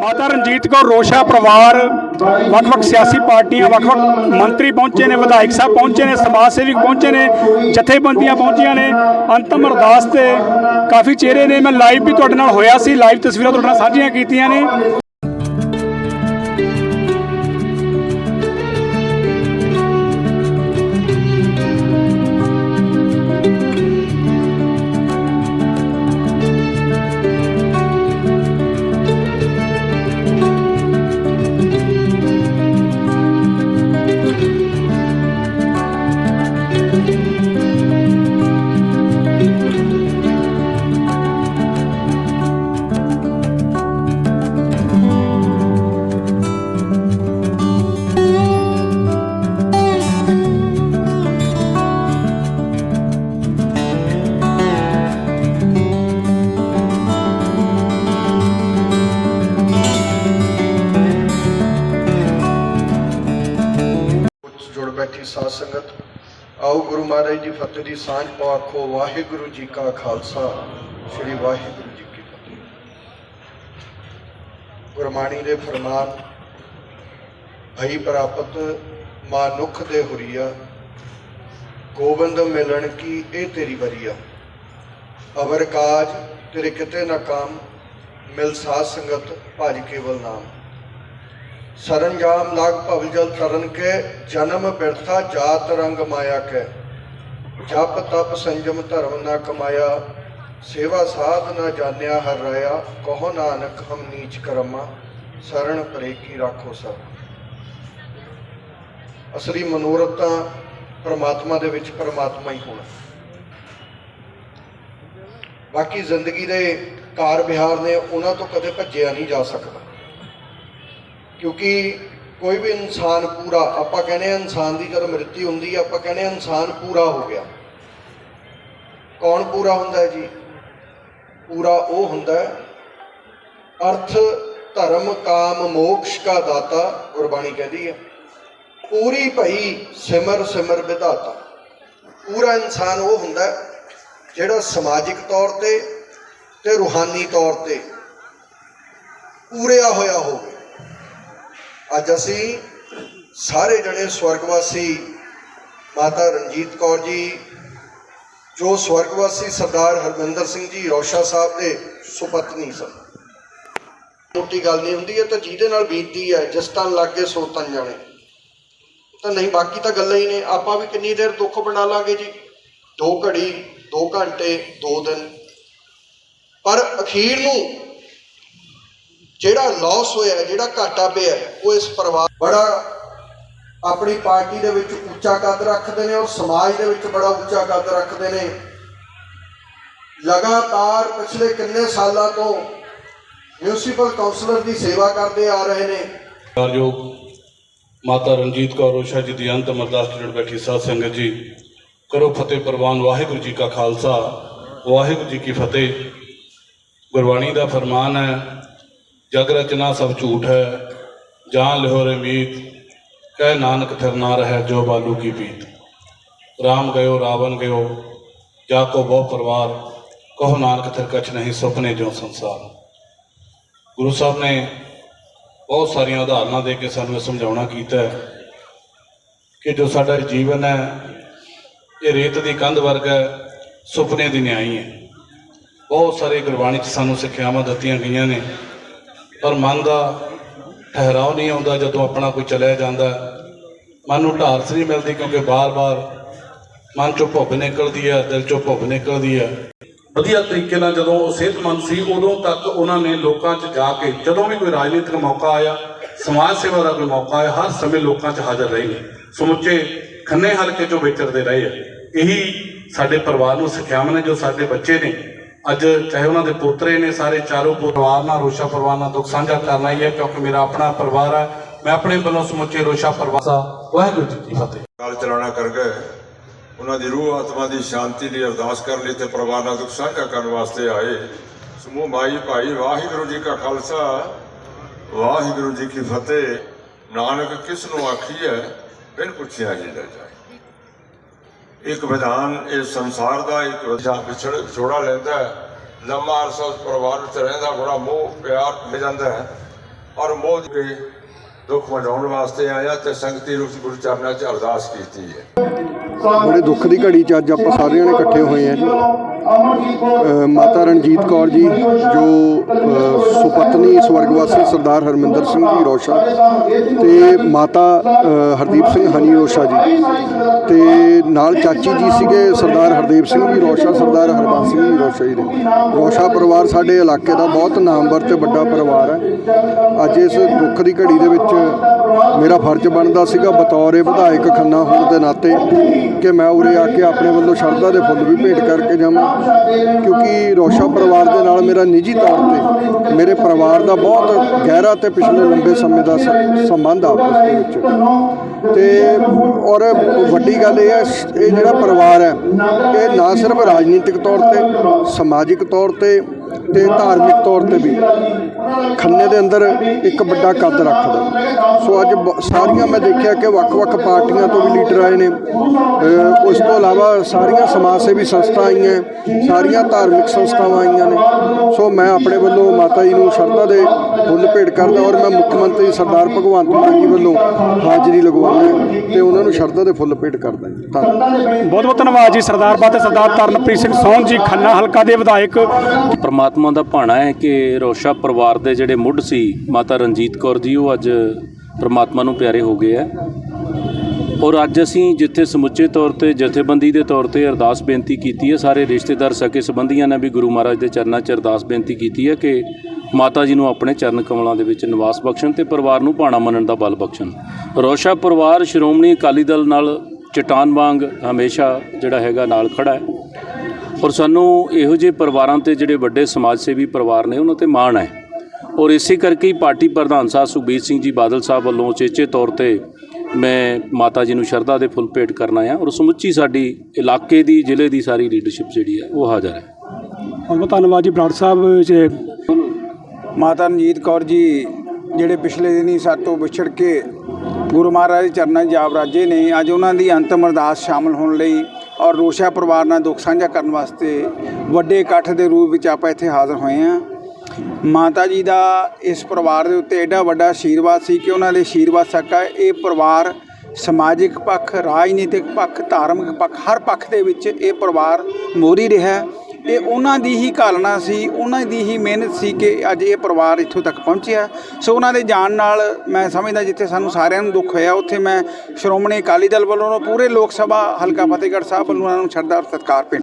ਮਾਤਾ ਰਣਜੀਤ ਕੌਰ ਰੋਸ਼ਾ ਪਰਿਵਾਰ, ਵੱਖ-ਵੱਖ ਸਿਆਸੀ ਪਾਰਟੀਆਂ, ਵੱਖ-ਵੱਖ ਮੰਤਰੀ ਪਹੁੰਚੇ ਨੇ, ਵਿਧਾਇਕ ਸਾਹਿਬ ਪਹੁੰਚੇ ਨੇ, ਸਮਾਜ ਸੇਵਕ ਪਹੁੰਚੇ ਨੇ, ਜਥੇਬੰਦੀਆਂ ਪਹੁੰਚੀਆਂ ਨੇ, ਅੰਤਮ ਅਰਦਾਸ ਤੇ ਕਾਫੀ ਚਿਹਰੇ ਨੇ। ਮੈਂ ਲਾਈਵ ਵੀ ਤੁਹਾਡੇ ਨਾਲ ਹੋਇਆ ਸੀ ਲਾਈਵ ਤਸਵੀਰਾਂ ਤੁਹਾਡੇ ਨਾਲ ਸਾਂਝੀਆਂ ਕੀਤੀਆਂ ਨੇ। ਸਾਧ ਸੰਗਤ, ਆਓ ਗੁਰੂ ਮਹਾਰਾਜ ਦੀ ਫਤਿਹ ਦੀ ਸਾਂਝ ਪਾਓ, ਆਖੋ, ਵਾਹਿਗੁਰੂ ਜੀ ਕਾ ਖਾਲਸਾ, ਸ੍ਰੀ ਵਾਹਿਗੁਰੂ ਜੀ ਕੀ ਫਤਿਹ। ਗੁਰਬਾਣੀ ਦੇ ਫਰਮਾਨ ਭਈ ਪ੍ਰਾਪਤ ਮਾਨੁਖ ਦੇ ਹੁਰੀਆ, ਗੋਬਿੰਦ ਮਿਲਣ ਕੀ ਇਹ ਤੇਰੀ ਬਰੀਆ ਅਵਰ ਕਾਜ ਤੇਰੇ ਕਿਤੇ ਨਾ ਕਾਮ, ਮਿਲ ਸਾਧ ਸੰਗਤ, ਭਜ ਕੇਵਲ ਨਾਮ। ਸਰੰਜਾਮ ਲਾਗ ਭਵ ਜਲ ਤਰਨ ਕੇ, ਜਨਮ ਬਿਰਥਾ ਜਾਤ ਰੰਗ ਮਾਇਆ ਕੇ। ਜਪ ਤਪ ਸੰਜਮ ਧਰਮ ਨਾ ਕਮਾਇਆ, ਸੇਵਾ ਸਾਧ ਨਾ ਜਾਣਿਆ ਹਰ ਰਾਇਆ, ਕਹੋ ਨਾਨਕ ਹਮ ਨੀਚ ਕਰਮਾ ਸਰਣ ਪਰੇ ਕੀ ਰਾਖੋ ਸਰ ਅਸਲੀ ਮਨੋਰਥ ਤਾਂ ਪ੍ਰਮਾਤਮਾ ਦੇ ਵਿੱਚ ਪਰਮਾਤਮਾ ਹੀ ਹੋਣਾ। ਬਾਕੀ ਜ਼ਿੰਦਗੀ ਦੇ ਕਾਰ ਵਿਹਾਰ ਨੇ ਉਹਨਾਂ ਤੋਂ ਕਦੇ ਭੱਜਿਆ ਨਹੀਂ ਜਾ ਸਕਦਾ। ਕਿਉਂਕਿ ਕੋਈ ਵੀ ਇਨਸਾਨ ਪੂਰਾ, ਆਪਾਂ ਕਹਿੰਦੇ ਹਾਂ ਇਨਸਾਨ ਦੀ ਜਦੋਂ ਮ੍ਰਿਤਿ ਹੁੰਦੀ ਹੈ, ਆਪਾਂ ਕਹਿੰਦੇ ਹਾਂ ਇਨਸਾਨ ਪੂਰਾ ਹੋ ਗਿਆ। ਕੌਣ ਪੂਰਾ ਹੁੰਦਾ ਹੈ ਜੀ? ਪੂਰਾ ਉਹ ਹੁੰਦਾ ਹੈ, ਅਰਥ, ਧਰਮ, ਕਾਮ, ਮੋਕਸ਼ ਕਾ ਦਾਤਾ, ਗੁਰਬਾਣੀ ਕਹਿੰਦੀ ਹੈ। ਪੂਰੀ ਭਈ ਸਿਮਰ ਸਿਮਰ ਵਿਧਾਤਾ। ਪੂਰਾ ਇਨਸਾਨ ਉਹ ਹੁੰਦਾ ਜਿਹੜਾ ਸਮਾਜਿਕ ਤੌਰ ਤੇ ਤੇ ਰੂਹਾਨੀ ਤੌਰ ਤੇ ਪੂਰਿਆ ਹੋਇਆ ਹੋਵੇ। ਅੱਜ ਅਸੀਂ ਸਾਰੇ ਜਣੇ ਸਵਰਗਵਾਸੀ ਮਾਤਾ ਰਣਜੀਤ ਕੌਰ ਜੀ, ਜੋ ਸਵਰਗਵਾਸੀ ਸਰਦਾਰ ਹਰਮਿੰਦਰ ਸਿੰਘ ਜੀ ਰੌਸ਼ਾ ਸਾਹਿਬ ਦੇ ਸੁਪਤਨੀ ਸਨ। ਮੋਟੀ ਗੱਲ ਨਹੀਂ ਹੁੰਦੀ ਹੈ ਤਾਂ ਜਿਹਦੇ ਨਾਲ ਬੀਤਦੀ ਹੈ, ਜਿਸ ਤਨ ਲੱਗੇ ਸੋ ਤਨ ਜਾਣੇ। ਤਾਂ ਨਹੀਂ, ਬਾਕੀ ਤਾਂ ਗੱਲਾਂ ਹੀ ਨੇ। ਆਪਾਂ ਵੀ ਕਿੰਨੀ ਦੇਰ ਦੁੱਖ ਬਣਾ ਲਾਂਗੇ ਜੀ? ਦੋ ਘੜੀ, ਦੋ ਘੰਟੇ, ਦੋ ਦਿਨ। ਪਰ ਅਖੀਰ ਨੂੰ ਜਿਹੜਾ ਲਾਸ ਹੋਇਆ, ਜਿਹੜਾ ਘਾਟਾ ਪਿਆ, ਉਹ ਇਸ ਪਰਿਵਾਰ ਬੜਾ ਆਪਣੀ ਪਾਰਟੀ ਦੇ ਵਿੱਚ ਉੱਚਾ ਕੱਦ ਰੱਖਦੇ ਨੇ ਔਰ ਸਮਾਜ ਦੇ ਵਿੱਚ ਬੜਾ ਉੱਚਾ ਕੱਦ ਰੱਖਦੇ ਨੇ। ਲਗਾਤਾਰ ਪਿਛਲੇ ਕਿੰਨੇ ਸਾਲਾਂ ਤੋਂ ਮਿਊਨਿਸਪਲ ਕਾਉਂਸਲਰ ਦੀ ਸੇਵਾ ਕਰਦੇ ਆ ਰਹੇ ਨੇ। ਕਾਰਯੋਗ ਮਾਤਾ ਰਣਜੀਤ ਕੌਰ ਓਸ਼ਾ ਜੀ ਦੀ ਅੰਤ ਅਮਰਦਾਸ ਜੁੜ ਬੈਠੀ ਸਾਧ ਸੰਗਤ ਜੀ। ਕਰੋ ਫਤਿਹ ਪ੍ਰਵਾਨ, ਵਾਹਿਗੁਰੂ ਜੀ ਕਾ ਖਾਲਸਾ, ਵਾਹਿਗੁਰੂ ਜੀ ਕੀ ਫਤਿਹ। ਗੁਰਬਾਣੀ ਦਾ ਫਰਮਾਨ ਹੈ ਜਗ ਰਚਨਾ ਸਭ ਝੂਠ ਹੈ ਜਾਨ ਲਿਹੋਰੇ ਮੀਤ ਕਹਿ ਨਾਨਕ ਥਿਰ ਨਾ ਰਹਿ ਜੋ ਬਾਲੂ ਕੀ ਪੀਤ। ਰਾਮ ਗਇਓ ਰਾਵਣ ਗਇਓ ਜਾ ਕੋ ਬਹੁ ਪਰਵਾਰ ਕਹੋ ਨਾਨਕ ਥਿਰ ਕਛ ਨਹੀਂ ਸੁਪਨੇ ਜੋ ਸੰਸਾਰ। ਗੁਰੂ ਸਾਹਿਬ ਨੇ ਬਹੁਤ ਸਾਰੀਆਂ ਉਦਾਹਰਨਾਂ ਦੇ ਕੇ ਸਾਨੂੰ ਇਹ ਸਮਝਾਉਣਾ ਕੀਤਾ ਕਿ ਜੋ ਸਾਡਾ ਜੀਵਨ ਹੈ ਇਹ ਰੇਤ ਦੀ ਕੰਧ ਵਰਗਾ ਹੈ, ਸੁਪਨੇ ਦੀ ਨਿਆਈ ਹੈ। ਬਹੁਤ ਸਾਰੇ ਗੁਰਬਾਣੀ 'ਚ ਸਾਨੂੰ ਸਿੱਖਿਆਵਾਂ ਦਿੱਤੀਆਂ ਗਈਆਂ ਨੇ। ਪਰ ਮਨ ਦਾ ਠਹਿਰਾਓ ਨਹੀਂ ਆਉਂਦਾ ਜਦੋਂ ਆਪਣਾ ਕੋਈ ਚਲਿਆ ਜਾਂਦਾ। ਮਨ ਨੂੰ ਢਾਰਸ ਨਹੀਂ ਮਿਲਦੀ ਕਿਉਂਕਿ ਬਾਰ-ਬਾਰ ਮਨ ਚੋਂ ਭੁੱਬ ਨਿਕਲਦੀ ਹੈ ਦਿਲ ਚੋਂ ਭੁੱਬ ਨਿਕਲਦੀ ਹੈ ਵਧੀਆ ਤਰੀਕੇ ਨਾਲ ਜਦੋਂ ਉਹ ਸਿਹਤਮੰਦ ਸੀ, ਉਦੋਂ ਤੱਕ ਉਹਨਾਂ ਨੇ ਲੋਕਾਂ 'ਚ ਜਾ ਕੇ ਜਦੋਂ ਵੀ ਕੋਈ ਰਾਜਨੀਤਿਕ ਮੌਕਾ ਆਇਆ, ਸਮਾਜ ਸੇਵਾ ਦਾ ਕੋਈ ਮੌਕਾ ਆਇਆ, ਹਰ ਸਮੇਂ ਲੋਕਾਂ 'ਚ ਹਾਜ਼ਰ ਰਹੇ ਨੇ। ਸਮੁੱਚੇ ਖੰਨੇ ਹਲਕੇ 'ਚੋਂ ਵਿਚਰਦੇ ਰਹੇ ਆ। ਇਹੀ ਸਾਡੇ ਪਰਿਵਾਰ ਨੂੰ ਸਿੱਖਿਆਵਾਂ ਨੇ ਜੋ ਸਾਡੇ ਬੱਚੇ ਨੇ ਅੱਜ ਚਾਹੇ ਉਹਨਾਂ ਦੇ ਪੋਤਰੇ ਨੇ ਸਾਰੇ ਚਾਰੋਂ ਪਰਿਵਾਰ ਨਾਲ ਰੋਸ਼ਾ ਪਰਿਵਾਰ ਨਾਲ ਦੁੱਖ ਸਾਂਝਾ ਕਰਨਾ ਹੀ ਹੈ, ਕਿਉਂਕਿ ਮੇਰਾ ਆਪਣਾ ਪਰਿਵਾਰ ਹੈ। ਮੈਂ ਆਪਣੇ ਵੱਲੋਂ ਸਮੁੱਚੇ ਰੋਸ਼ਾ ਪਰਿਵਾਰ ਦਾ ਵਾਹਿਗੁਰੂ ਜੀ ਕੀ ਫਤਿਹ। ਕਾਲ ਚਲਾਣਾ ਕਰ ਗਏ। ਉਹਨਾਂ ਦੀ ਰੂਹ ਆਤਮਾ ਦੀ ਸ਼ਾਂਤੀ ਲਈ ਅਰਦਾਸ ਕਰਨ ਲਈ ਤੇ ਪਰਿਵਾਰ ਨਾਲ ਦੁੱਖ ਸਾਂਝਾ ਕਰਨ ਵਾਸਤੇ ਆਏ। ਸਮੂਹ ਮਾਈ ਭਾਈ, ਵਾਹਿਗੁਰੂ ਜੀ ਕਾ ਖਾਲਸਾ, ਵਾਹਿਗੁਰੂ ਜੀ ਕੀ ਫਤਿਹ। ਨਾਨਕ ਕਿਸ ਨੂੰ ਆਖੀ ਹੈ ਬਿਨ ਪੁੱਛਿਆ ਜੀ ਦਾ ਜਾਏ। ਇੱਕ ਵਿਧਾਨ ਇਸ ਸੰਸਾਰ ਦਾ ਇੱਕ ਵਿਧਾਨ ਵਿਛੜ ਵਿਛੋੜਾ ਲੈਂਦਾ ਹੈ। ਲੰਮਾ ਅਰਸਾ ਉਸ ਪਰਿਵਾਰ ਵਿੱਚ ਰਹਿੰਦਾ, ਬੜਾ ਮੋਹ, ਪਿਆਰ ਪੈ ਜਾਂਦਾ ਹੈ ਔਰ ਮੋਹ ਕੇ ਦੁੱਖ ਮਨਾਉਣ ਵਾਸਤੇ ਆਇਆ ਤੇ ਸੰਗਤੀ ਰੂਪ ਗੁਰੂ ਚਰਨਾਂ 'ਚ ਅਰਦਾਸ ਕੀਤੀ ਹੈ। ਬੜੇ ਦੁੱਖ ਦੀ ਘੜੀ 'ਚ ਅੱਜ ਆਪਾਂ ਸਾਰਿਆਂ ਨੇ ਇਕੱਠੇ ਹੋਏ ਆ ਮਾਤਾ ਰਣਜੀਤ ਕੌਰ ਜੀ, ਜੋ ਸੁਪਤਨੀ ਸਵਰਗਵਾਸੀ ਸਰਦਾਰ ਹਰਮਿੰਦਰ ਸਿੰਘ ਜੀ ਰੋਸ਼ਾ ਤੇ ਮਾਤਾ ਹਰਦੀਪ ਸਿੰਘ ਹਨੀ ਰੋਸ਼ਾ ਜੀ ਤੇ ਨਾਲ ਚਾਚੀ ਜੀ ਸੀਗੇ ਸਰਦਾਰ ਹਰਦੀਪ ਸਿੰਘ ਜੀ ਰੋਸ਼ਾ ਸਰਦਾਰ ਹਰਬੰਸ ਸਿੰਘ ਜੀ ਰੋਸ਼ਾ ਜੀ ਦੇ। ਰੋਸ਼ਾ ਪਰਿਵਾਰ ਸਾਡੇ ਇਲਾਕੇ ਦਾ ਬਹੁਤ ਨਾਮਵਰ ਤੇ ਵੱਡਾ ਪਰਿਵਾਰ ਹੈ। ਅੱਜ ਇਸ ਦੁੱਖ ਦੀ ਘੜੀ ਦੇ ਵਿੱਚ ਮੇਰਾ ਫਰਜ਼ ਬਣਦਾ ਸੀਗਾ ਬਤੌਰ ਵਿਧਾਇਕ ਖੰਨਾ ਹੋਣ ਦੇ ਨਾਤੇ ਕਿ ਮੈਂ ਉਰੇ ਆ ਕੇ ਆਪਣੇ ਵੱਲੋਂ ਸ਼ਰਧਾ ਦੇ ਫੁੱਲ ਵੀ ਭੇਟ ਕਰਕੇ ਜਾਵਾਂ, ਕਿਉਂਕਿ ਰੋਸ਼ਾ ਪਰਿਵਾਰ ਦੇ ਨਾਲ ਮੇਰਾ ਨਿੱਜੀ ਤੌਰ ਤੇ ਮੇਰੇ ਪਰਿਵਾਰ ਦਾ ਬਹੁਤ ਗਹਿਰਾ ਤੇ ਪਿਛਲੇ ਲੰਬੇ ਸਮੇਂ ਦਾ ਸ- ਸੰਬੰਧ ਆ ਆਪਸ ਦੇ ਵਿੱਚ। ਤੇ ਔਰ ਵੱਡੀ ਗੱਲ ਇਹ ਹੈ, ਇਹ ਜਿਹੜਾ ਪਰਿਵਾਰ ਹੈ, ਇਹ ਨਾ ਸਿਰਫ ਰਾਜਨੀਤਿਕ ਤੌਰ ਤੇ, ਸਮਾਜਿਕ ਤੌਰ ਤੇ ਤੇ ਧਾਰਮਿਕ ਤੌਰ ਤੇ ਵੀ। ਖੰਨੇ ਦੇ ਅੰਦਰ ਇੱਕ ਵੱਡਾ ਕੱਦ ਰੱਖਦਾ। ਸੋ ਅੱਜ ਬ- ਸਾਰੀਆਂ ਮੈਂ ਦੇਖਿਆ ਕਿ ਵੱਖ-ਵੱਖ ਪਾਰਟੀਆਂ ਤੋਂ ਵੀ ਲੀਡਰ ਆਏ ਨੇ। ਉਸ ਤੋਂ ਇਲਾਵਾ ਸਾਰੀਆਂ ਸਮਾਜ ਸੇਵੀ ਸੰਸਥਾ ਆਈਆਂ ਸਾਰੀਆਂ ਧਾਰਮਿਕ ਸੰਸਥਾਵਾਂ ਆਈਆਂ ਨੇ। ਸੋ ਮੈਂ ਆਪਣੇ ਵੱਲੋਂ ਮਾਤਾ ਜੀ ਨੂੰ ਸ਼ਰਧਾ ਦੇ ਫੁੱਲ ਭੇਟ ਕਰਦਾ ਔਰ ਮੈਂ ਮੁੱਖ ਮੰਤਰੀ ਸਰਦਾਰ ਭਗਵੰਤ ਮਾਨ ਜੀ ਵੱਲੋਂ ਹਾਜ਼ਰੀ ਲਗਵਾਉਣਾ ਤੇ ਉਹਨਾਂ ਨੂੰ ਸ਼ਰਧਾ ਦੇ ਫੁੱਲ ਭੇਟ ਕਰਦਾ ਜੀ ਧੰਨਵਾਦ। ਬਹੁਤ ਬਹੁਤ ਧੰਨਵਾਦ ਜੀ ਸਰਦਾਰ ਬਾਤੇ ਸਰਦਾਰ ਤਰਨਪ੍ਰੀਤ ਸਿੰਘ ਸੋਹਣ ਜੀ ਖੰਨਾ ਹਲਕਾ ਦੇ ਵਿਧਾਇਕ। ਪਰਮਾਤਮਾ ਦਾ ਭਾਣਾ ਹੈ ਕਿ ਰੋਸ਼ਾ ਪਰਿਵਾਰ ਦੇ ਜਿਹੜੇ ਮੁੱਢ ਸੀ, ਮਾਤਾ ਰਣਜੀਤ ਕੌਰ ਜੀ, ਉਹ ਅੱਜ ਪਰਮਾਤਮਾ ਨੂੰ ਪਿਆਰੇ ਹੋ ਗਏ ਆ। ਔਰ ਅੱਜ ਅਸੀਂ ਜਿੱਥੇ ਸਮੁੱਚੇ ਤੌਰ ਤੇ, ਜਥੇਬੰਦੀ ਦੇ ਤੌਰ ਤੇ ਅਰਦਾਸ ਬੇਨਤੀ ਕੀਤੀ ਹੈ, ਸਾਰੇ ਰਿਸ਼ਤੇਦਾਰ ਸਕੇ ਸੰਬੰਧੀਆਂ ਨੇ ਵੀ ਗੁਰੂ ਮਹਾਰਾਜ ਦੇ ਚਰਨਾਂ 'ਚ ਅਰਦਾਸ ਬੇਨਤੀ ਕੀਤੀ ਹੈ ਕਿ ਮਾਤਾ ਜੀ ਨੂੰ ਆਪਣੇ ਚਰਨ ਕਮਲਾਂ ਦੇ ਵਿੱਚ ਨਿਵਾਸ ਬਖਸ਼ਣ ਤੇ ਪਰਿਵਾਰ ਨੂੰ ਭਾਣਾ ਮੰਨਣ ਦਾ ਬਲ ਬਖਸ਼ਣ। ਰੋਸ਼ਾ ਪਰਿਵਾਰ ਸ਼੍ਰੋਮਣੀ ਅਕਾਲੀ ਦਲ ਨਾਲ ਚਟਾਨ ਵਾਂਗ ਹਮੇਸ਼ਾ ਜਿਹੜਾ ਹੈਗਾ ਨਾਲ ਖੜਾ ਹੈ। ਔਰ ਸਾਨੂੰ ਇਹੋ ਜਿਹੇ ਪਰਿਵਾਰਾਂ ਤੇ ਜਿਹੜੇ ਵੱਡੇ ਸਮਾਜ ਸੇਵੀ ਪਰਿਵਾਰ ਨੇ ਉਹਨਾਂ ਤੇ ਮਾਣ ਹੈ। ਔਰ ਇਸੇ ਕਰਕੇ ਹੀ ਪਾਰਟੀ ਪ੍ਰਧਾਨ ਸਾਹਿਬ ਸੁਖਬੀਰ ਸਿੰਘ ਜੀ ਬਾਦਲ ਸਾਹਿਬ ਵੱਲੋਂ ਉਚੇਚੇ ਤੌਰ ਤੇ ਮੈਂ ਮਾਤਾ ਜੀ ਨੂੰ ਸ਼ਰਧਾ ਦੇ ਫੁੱਲ ਭੇਟ ਕਰਨਾ ਆ ਔਰ ਸਮੁੱਚੀ ਸਾਡੀ ਇਲਾਕੇ ਦੀ ਜ਼ਿਲ੍ਹੇ ਦੀ ਸਾਰੀ ਲੀਡਰਸ਼ਿਪ ਜਿਹੜੀ ਹੈ ਉਹ ਹਾਜ਼ਰ ਹੈ। ਬਹੁਤ ਬਹੁਤ ਧੰਨਵਾਦ ਜੀ ਬਰਾੜ ਸਾਹਿਬ ਜੀ। ਮਾਤਾ ਰਣਜੀਤ ਕੌਰ ਜੀ ਜਿਹੜੇ ਪਿਛਲੇ ਦਿਨੀ ਸਾਤੋਂ ਵਿਛੜ ਕੇ ਗੁਰੂ ਮਹਾਰਾਜ ਦੇ ਚਰਨਾਂ ਜਾਬ ਰਾਜੇ ਨੇ ਅੱਜ ਉਹਨਾਂ ਦੀ ਅੰਤਮ ਅਰਦਾਸ ਸ਼ਾਮਲ ਹੋਣ ਲਈ ਔਰ ਰੋਸ਼ਾ ਪਰਿਵਾਰ ਨਾਲ ਦੁੱਖ ਸਾਂਝਾ ਕਰਨ ਵਾਸਤੇ ਵੱਡੇ ਇਕੱਠ ਦੇ ਰੂਪ ਵਿੱਚ ਆਪਾਂ ਇੱਥੇ ਹਾਜ਼ਰ ਹੋਏ ਹਾਂ। ਮਾਤਾ ਜੀ ਦਾ ਇਸ ਪਰਿਵਾਰ ਦੇ ਉੱਤੇ ਐਡਾ ਵੱਡਾ ਆਸ਼ੀਰਵਾਦ ਸੀ ਕਿ ਉਹਨਾਂ ਦੇ ਆਸ਼ੀਰਵਾਦ ਸਕਾ ਇਹ ਪਰਿਵਾਰ ਸਮਾਜਿਕ ਪੱਖ, ਰਾਜਨੀਤਿਕ ਪੱਖ, ਧਾਰਮਿਕ ਪੱਖ, ਹਰ ਪੱਖ ਦੇ ਵਿੱਚ ਇਹ ਪਰਿਵਾਰ ਮੋਰੀ ਰਿਹਾ। ਇਹ ਉਹਨਾਂ ਦੀ ਹੀ ਘਾਲਣਾ ਸੀ, ਉਹਨਾਂ ਦੀ ਹੀ ਮਿਹਨਤ ਸੀ ਕਿ ਅੱਜ ਇਹ ਪਰਿਵਾਰ ਇੱਥੋਂ ਤੱਕ ਪਹੁੰਚਿਆ। ਸੋ ਉਹਨਾਂ ਦੇ ਜਾਣ ਨਾਲ ਮੈਂ ਸਮਝਦਾ ਜਿੱਥੇ ਸਾਨੂੰ ਸਾਰਿਆਂ ਨੂੰ ਦੁੱਖ ਹੋਇਆ, ਉੱਥੇ ਮੈਂ ਸ਼੍ਰੋਮਣੀ ਅਕਾਲੀ ਦਲ ਵੱਲੋਂ ਪੂਰੇ ਲੋਕ ਸਭਾ, ਹਲਕਾ ਫਤਿਹਗੜ੍ਹ ਸਾਹਿਬ ਵੱਲੋਂ ਉਹਨਾਂ ਨੂੰ ਸ਼ਰਧਾ ਸਤਿਕਾਰ ਭੇਟ